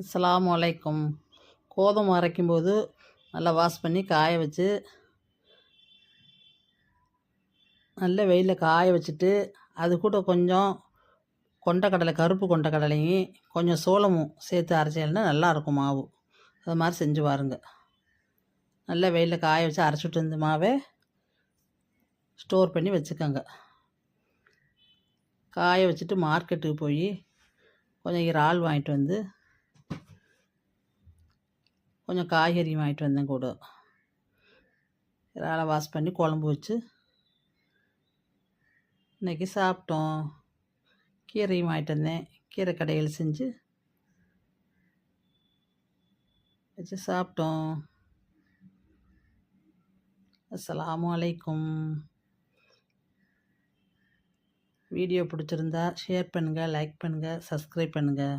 அஸ்லாம் அலைக்கும். கோதுமை அரைக்கும்போது நல்லா வாஷ் பண்ணி காய வச்சு நல்ல வெயிலில் காய வச்சுட்டு அது கூட கொஞ்சம் கொண்டக்கடலை கருப்பு கொண்டக்கடலையும் கொஞ்சம் சோளமும் சேர்த்து அரைச்சேன்னா நல்லாயிருக்கும் மாவு. அது மாதிரி செஞ்சு பாருங்க. நல்ல வெயிலில் காய வச்சு அரைச்சிட்டு இருந்த மாவை ஸ்டோர் பண்ணி வச்சுக்கோங்க. காய வச்சுட்டு மார்க்கெட்டுக்கு போய் கொஞ்சம் இறால் வாங்கிட்டு வந்து கொஞ்சம் காய்கறி வாங்கிட்டு வந்தேன் கூட. இறாலை வாஷ் பண்ணி குழம்பு வச்சு. இன்றைக்கி சாப்பிட்டோம். கீரையும் வாங்கிட்டு வந்தேன். கீரை கடையில் செஞ்சு. வச்சு சாப்பிட்டோம். அஸ்ஸலாமு அலைக்கும். வீடியோ பிடிச்சிருந்தா ஷேர் பண்ணுங்கள் லைக் பண்ணுங்கள் சப்ஸ்கிரைப் பண்ணுங்கள்